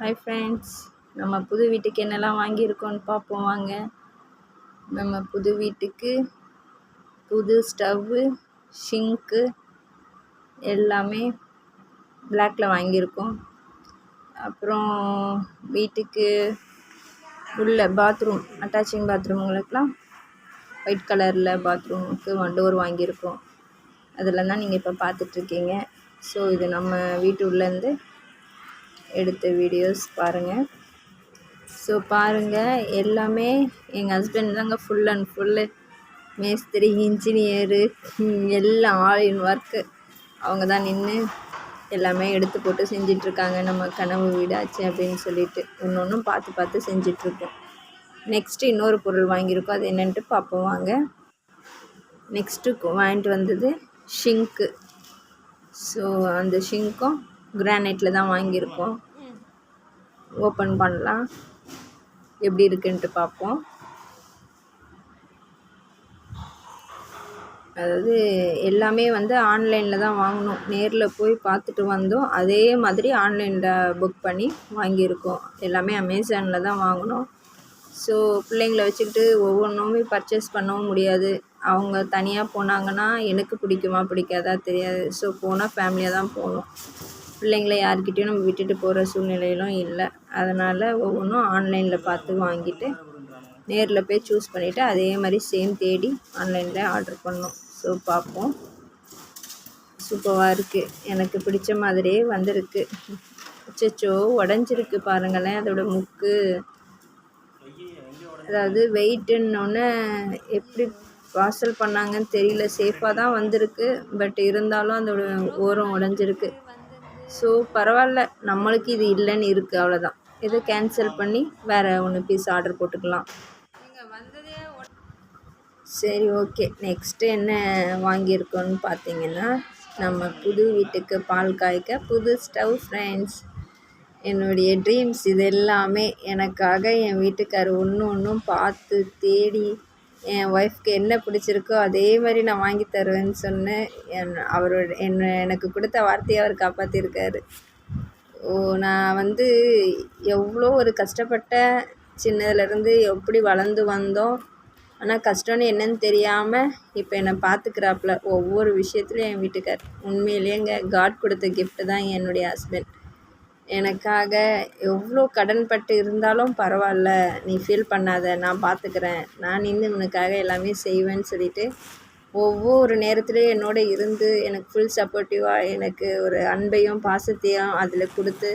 Hi friends நம்ம புது வீட்டுக்கு என்னெல்லாம் வாங்கியிருக்கோன்னு பார்ப்போம் வாங்க. நம்ம புது வீட்டுக்கு புது ஸ்டவ்வு ஷிங்க்கு எல்லாமே பிளாக்ல வாங்கியிருக்கோம். அப்புறம் வீட்டுக்கு உள்ள பாத்ரூம் அட்டாச்சிங் பாத்ரூம்களுக்கெலாம் ஒயிட் கலரில் பாத்ரூமுக்கு டோர் வாங்கியிருக்கோம். அதெல்லாம் தான் நீங்கள் இப்போ பார்த்துட்ருக்கீங்க ஸோ இது நம்ம வீட்டு உள்ளேருந்து எடுத்த வீடியோஸ் பாருங்கள் ஸோ பாருங்கள் எல்லாமே எங்கள் ஹஸ்பண்ட் தாங்க ஃபுல் அண்ட் ஃபுல்லு மேஸ்திரி இன்ஜினியரு எல்லாம் ஆல் இன் ஒர்க்கு அவங்க தான் நின்று எல்லாமே எடுத்து போட்டு செஞ்சிட்ருக்காங்க. நம்ம கனவு வீடாச்சு அப்படின்னு சொல்லிட்டு ஒன்று ஒன்றும் பார்த்து பார்த்து செஞ்சிட்ருக்கோம். நெக்ஸ்ட்டு இன்னொரு பொருள் வாங்கியிருக்கோம். அது என்னென்ட்டு பார்ப்போம் வாங்க. நெக்ஸ்ட்டு வாங்கிட்டு வந்தது ஷிங்க்கு ஸோ அந்த ஷிங்க்கும் கிரானைட்டில் தான் வாங்கியிருக்கோம். ஓப்பன் பண்ணலாம். எப்படி இருக்குன்ட்டு பார்ப்போம். அதாவது எல்லாமே வந்து ஆன்லைனில் தான் வாங்கினோம் நேரில் போய் பார்த்துட்டு வந்தோம். அதே மாதிரி ஆன்லைனில் புக் பண்ணி வாங்கியிருக்கோம். எல்லாமே அமேசானில் தான் வாங்கினோம். ஸோ பிள்ளைங்கள வச்சுக்கிட்டு ஒவ்வொன்றுமே பர்ச்சேஸ் பண்ணவும் முடியாது. அவங்க தனியாக போனாங்கன்னா எனக்கு பிடிக்குமா பிடிக்காதா தெரியாது. ஸோ போனால் ஃபேமிலியாக தான் போகணும். பிள்ளைங்கள யாருக்கிட்டேயும் நம்ம விட்டுட்டு போகிற சூழ்நிலையிலும் இல்லை. அதனால் ஒவ்வொன்றும் ஆன்லைனில் பார்த்து வாங்கிட்டு நேரில் போய் சூஸ் பண்ணிவிட்டு அதே மாதிரி சேம் தேடி ஆன்லைனில் ஆர்டர் பண்ணோம். ஸோ பார்ப்போம். சூப்பராக இருக்குது எனக்கு பிடிச்ச மாதிரியே வந்திருக்கு. அச்சோ உடஞ்சிருக்கு பாருங்களேன். அதோட முக்கு. அதாவது வெயிட்டுன்னொன்னே எப்படி பார்சல் பண்ணாங்கன்னு தெரியல. சேஃபாக தான் வந்திருக்கு. பட் இருந்தாலும் அதோட ஓரம் உடஞ்சிருக்கு. ஸோ பரவாயில்ல. நம்மளுக்கு இது இல்லைன்னு இருக்குது அவ்வளோதான் இதை கேன்சல் பண்ணி வேறு ஒன்று பீஸ் ஆர்டர் போட்டுக்கலாம். சரி ஓகே நெக்ஸ்ட்டு என்ன வாங்கியிருக்கோன்னு பார்த்தீங்கன்னா நம்ம புது வீட்டுக்கு பால் காய்க்க புது ஸ்டவ் ஃப்ரெண்ட்ஸ் என்னுடைய ட்ரீம்ஸ் இது எல்லாமே எனக்காக என் வீட்டுக்கார் ஒன்று ஒன்றும் பார்த்து தேடி என் ஒய்ஃப்க்கு என்ன பிடிச்சிருக்கோ அதே மாதிரி நான் வாங்கி தருவேன்னு சொன்னேன். என் அவரோட என்ன எனக்கு கொடுத்த வார்த்தையை அவர் காப்பாற்றிருக்காரு ஓ நான் வந்து எவ்வளோ ஒரு கஷ்டப்பட்ட சின்னதுலேருந்து எப்படி வளர்ந்து வந்தோம். ஆனால் கஷ்டம்னு என்னன்னு தெரியாமல் இப்போ என்னை பார்த்துக்கிறாப்புல ஒவ்வொரு விஷயத்துலையும் என் வீட்டுக்கார். உண்மையிலேயேங்க காட் கொடுத்த கிஃப்ட்டு தான் என்னுடைய ஹஸ்பண்ட் எனக்காக எவ்வளோ கடன்பட்டு இருந்தாலும் பரவாயில்ல நீ ஃபீல் பண்ணாத நான் பார்த்துக்கிறேன் நான் நின்று உனக்காக எல்லாமே செய்வேன்னு சொல்லிட்டு ஒவ்வொரு நேரத்துலையும் என்னோட இருந்து எனக்கு ஃபுல் சப்போர்ட்டிவாக எனக்கு ஒரு அன்பையும் பாசத்தையும் அதில் கொடுத்து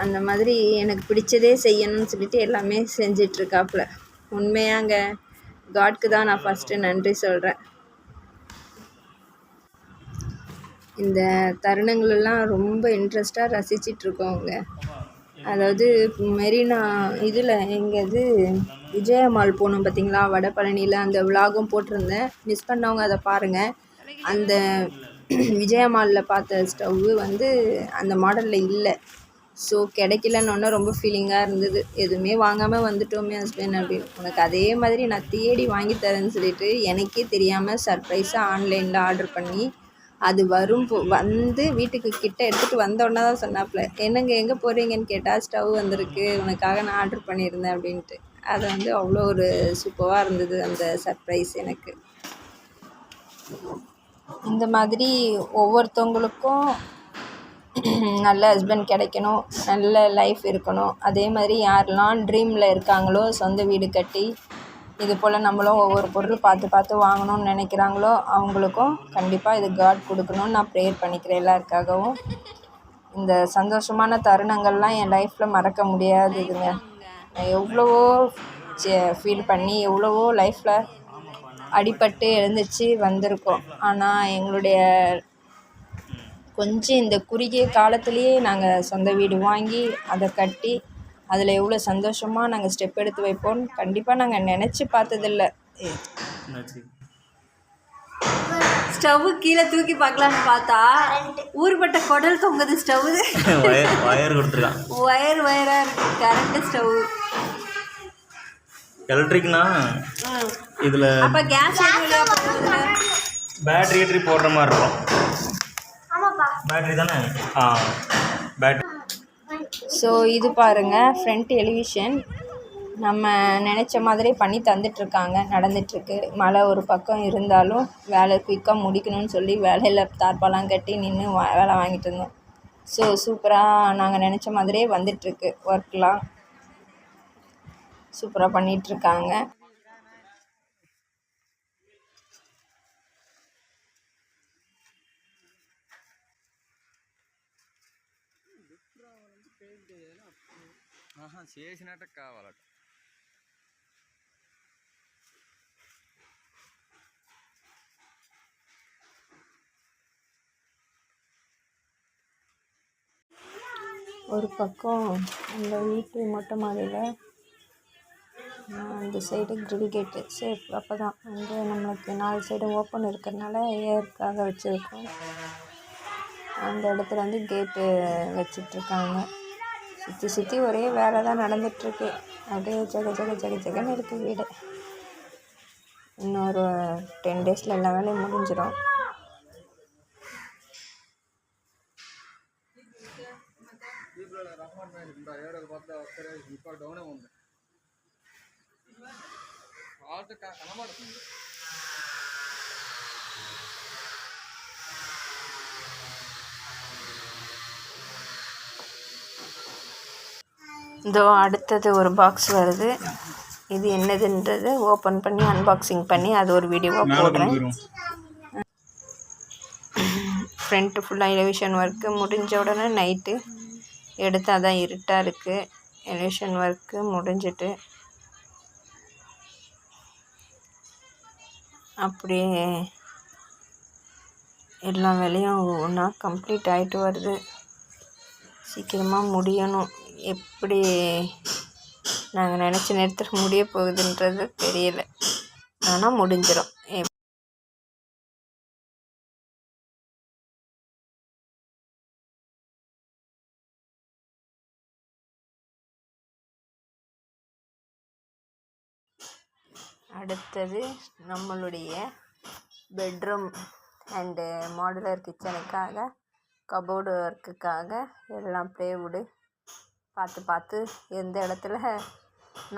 அந்த மாதிரி எனக்கு பிடிச்சதே செய்யணும்னு சொல்லிட்டு எல்லாமே செஞ்சிட்ருக்காப்புல உண்மையாங்க. காட்க்கு தான் நான் ஃபஸ்ட்டு நன்றி சொல்கிறேன் இந்த தருணங்களெல்லாம் ரொம்ப இன்ட்ரெஸ்ட்டாக ரசிச்சிட்ருக்கோங்க அதாவது மெரினா இதில் எங்கள் இது விஜயா மால் போனோம் பார்த்தீங்களா? வடபழனியில் அந்த விலாகும் போட்டிருந்தேன். மிஸ் பண்ணவங்க அதை பாருங்கள் அந்த விஜயா மாலில் பார்த்த ஸ்டவ்வு வந்து அந்த மாடலில் இல்லை. ஸோ கிடைக்கலன்னொன்னே ரொம்ப ஃபீலிங்காக இருந்தது. எதுவுமே வாங்காமல் வந்துட்டோமே ஹஸ்பண்ட் அப்படின்னு. உனக்கு அதே மாதிரி நான் தேடி வாங்கி தரேன்னு சொல்லிட்டு எனக்கே தெரியாமல் சர்ப்ரைஸாக ஆன்லைனில் ஆர்டர் பண்ணி அது வரும் வந்து வீட்டுக்கு கிட்ட எடுத்துகிட்டு வந்தோடனே தான் சொன்னாப்புல என்னங்க எங்கே போகிறீங்கன்னு கேட்டால் ஸ்டவ் வந்திருக்கு உனக்காக நான் ஆர்டர் பண்ணியிருந்தேன் அப்படின்ட்டு. அது வந்து அவ்வளோ ஒரு சூப்பராக இருந்தது அந்த சர்ப்ரைஸ் எனக்கு. இந்த மாதிரி ஒவ்வொருத்தவங்களுக்கும் நல்ல ஹஸ்பண்ட் கிடைக்கணும் நல்ல லைஃப் இருக்கணும். அதே மாதிரி யாரெல்லாம் ட்ரீமில் இருக்காங்களோ சொந்த வீடு கட்டி இது போல் நம்மளும் ஒவ்வொரு பொருள் பார்த்து பார்த்து வாங்கணும்னு நினைக்கிறாங்களோ அவங்களுக்கும் கண்டிப்பாக இது காட் கொடுக்கணும்னு நான் ப்ரேயர் பண்ணிக்கிறேன் எல்லாருக்காகவும். இந்த சந்தோஷமான தருணங்கள்லாம் என் லைஃப்பில் மறக்க முடியாதுங்க நான் எவ்வளவோ ஃபீல் பண்ணி எவ்வளவோ லைஃப்பில் அடிபட்டு எழுந்திரிச்சு வந்திருக்கோம். ஆனால் எங்களுடைய கொஞ்சம் இந்த குறுகிய காலத்துலேயே நாங்கள் சொந்த வீடு வாங்கி அதை கட்டி அதில் எவ்வளோ சந்தோஷமாக நாங்கள் ஸ்டெப் எடுத்து வைப்போம்னு கண்டிப்பாக நாங்கள் நினச்சி பார்த்ததில்ல. ஸ்டவ் கீழே தூக்கி பார்க்கலான்னு பார்த்தா ஊர்பட்ட குடல் தொங்குது ஸ்டவ். ஒயர் கொடுத்துருக்கான். ஒயர் ஒயராக இருக்கு. Current stove. எலக்ட்ரிக்னா? இதில் அப்போ கேஸ் பேட்ரி ஏற்றி போடுற மாதிரி. இருக்கும். பேட்ரி தானே? ஆ. ஸோ இது பாருங்கள் ஃப்ரண்ட் எலிவிஷன் நம்ம நினச்ச மாதிரி பண்ணி தந்துட்டுருக்காங்க. நடந்துட்டுருக்கு. மழை ஒரு பக்கம் இருந்தாலும் வேலை குயிக்காக முடிக்கணும்னு சொல்லி வேலையில் தார்ப்பாலாம் கட்டி நின்று வேலை வாங்கிட்டு இருந்தோம். ஸோ சூப்பராக நாங்கள் நினச்ச மாதிரியே வந்துட்டுருக்கு. ஒர்க்லாம் சூப்பராக பண்ணிகிட்ருக்காங்க ఆహా చేసినట్టు కావాలట ஒரு பக்கம் அந்த வீட்டு மொட்டை மாடியில் அந்த சைடு க்ரில் கேட்டு சேஃப் அப்போ தான் வந்து நம்மளுக்கு நாலு சைடும் ஓப்பன் இருக்கிறதுனால ஏருக்காக வச்சுருக்கோம் அந்த இடத்துல வந்து கேட்டு வச்சிட்ருக்காங்க. சுற்றி சுற்றி ஒரே வேலை தான் நடந்துகிட்ருக்கு அப்படியே ஜக ஜக ஜக ஜகன்னு இருக்குது வீடு. இன்னொரு டென் டேஸில் எல்லா வேலையும் முடிஞ்சிடும் డౌనే இதோ அடுத்தது ஒரு பாக்ஸ் வருது. இது என்னதுன்றது ஓப்பன் பண்ணி அன்பாக்சிங் பண்ணி அது ஒரு வீடியோவாக போடுறேன். ஃப்ரண்ட்டு ஃபுல்லாக எலிவேஷன் ஒர்க்கு முடிஞ்ச உடனே நைட்டு எடுத்தால் தான் இருட்டாக இருக்குது எலிவேஷன் ஒர்க்கு முடிஞ்சிட்டு அப்படியே எல்லா வேலையும் ஒன்றா கம்ப்ளீட் ஆகிட்டு வருது. சீக்கிரமாக முடியணும். எப்படி நாங்கள் நினச்ச நேரத்தில் முடிய போகுதுன்றது தெரியலை. ஆனால் முடிஞ்சிடும் அடுத்தது நம்மளுடைய பெட்ரூம் அண்டு மாடுலர் கிச்சனுக்காக கபோர்டு ஒர்க்குக்காக எல்லாம் ப்ளேவுடு பார்த்து பார்த்து எந்த இடத்துல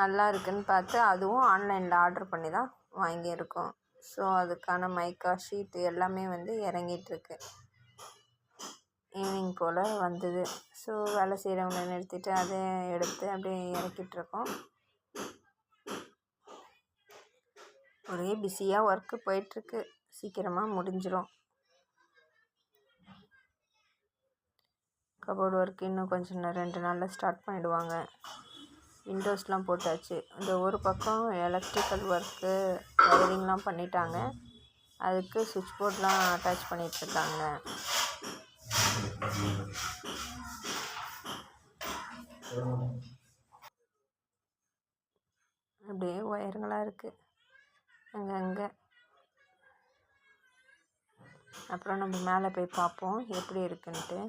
நல்லா இருக்குதுன்னு பார்த்து அதுவும் ஆன்லைனில் ஆர்ட்ரு பண்ணி தான் வாங்கியிருக்கோம். ஸோ அதுக்கான மைக்கா ஷீட்டு எல்லாமே வந்து இறங்கிட்டுருக்கு. ஈவினிங் போல் வந்தது. ஸோ வேலை செய்கிறவங்கள நிறுத்திட்டு அதை எடுத்து அப்படியே இறக்கிட்ருக்கோம் ஒரே பிஸியாக ஒர்க்கு போயிட்டுருக்கு. சீக்கிரமாக முடிஞ்சிடும் கபோர்டு ஒர்க் இன்னும் கொஞ்சம் ரெண்டு நாளில் ஸ்டார்ட் பண்ணிவிடுவாங்க விண்டோஸ்லாம் போட்டாச்சு. இந்த ஒரு பக்கம் எலக்ட்ரிக்கல் ஒர்க்கு ஒயரிங்லாம் பண்ணிட்டாங்க. அதுக்கு சுவிட்ச் போர்ட்லாம் அட்டாச் பண்ணிகிட்ருக்காங்க அப்படியே ஒயருங்களாக இருக்குது அங்கங்கே அப்புறம் நம்ம மேலே போய் பார்ப்போம் எப்படி இருக்குன்ட்டு.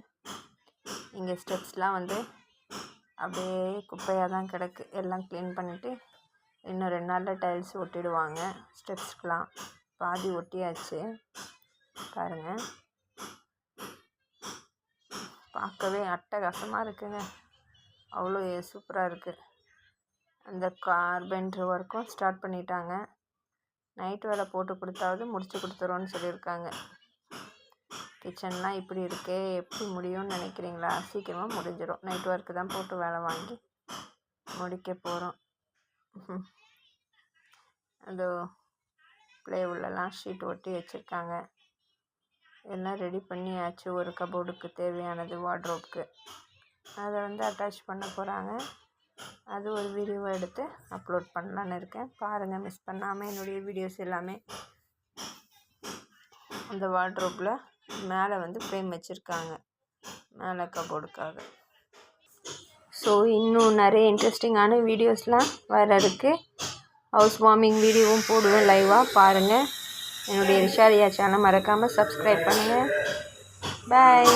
இங்கே ஸ்டெப்ஸ்லாம் வந்து அப்படியே குப்பையாக தான் கிடக்கு. எல்லாம் க்ளீன் பண்ணிவிட்டு இன்னும் ரெண்டு நாளில் டைல்ஸ் ஒட்டிடுவாங்க. ஸ்டெப்ஸ்க்கெலாம். பாதி ஒட்டியாச்சு. பாருங்கள் பார்க்கவே அட்டகாசமாக இருக்குங்க. அவ்வளோ சூப்பராக இருக்குது அந்த கார்பெண்டர் ஒர்க்கும் ஸ்டார்ட் பண்ணிட்டாங்க. நைட் வேலை போட்டு கொடுத்தாவது முடித்து கொடுத்துருவோன்னு சொல்லியிருக்காங்க. கிச்சன்லாம் இப்படி இருக்கே எப்படி முடியும்னு நினைக்கிறீங்களா? சீக்கிரமாக முடிஞ்சிடும் நைட் ஒர்க்கு தான் போட்டு வேலை வாங்கி முடிக்க போகிறோம் அதோ ப்ளே உள்ளலாம் ஷீட் ஒட்டி வச்சுருக்காங்க. எல்லாம் ரெடி பண்ணியாச்சு. ஒரு கபோர்டுக்கு தேவையானது வார்ட்ரோப்க்கு அதை வந்து அட்டாச் பண்ண போகிறாங்க அது ஒரு வீடியோவை எடுத்து அப்லோட் பண்ணலான்னு இருக்கேன். பாருங்கள் மிஸ் பண்ணாமல் என்னுடைய வீடியோஸ் எல்லாமே. அந்த வார்ட்ரோப்பில் மேலே வந்து ஃப்ரேம் வச்சுருக்காங்க. மேலே கபோர்டுக்காக ஸோ இன்னும் நிறைய இன்ட்ரெஸ்டிங்கான வீடியோஸ்லாம் வர இருக்குது ஹவுஸ் வார்மிங் வீடியோவும் போடுவேன் லைவாக பாருங்கள் என்னுடைய ரிஷாரியா சேனல் மறக்காமல் சப்ஸ்கிரைப் பண்ணுங்கள் பாய்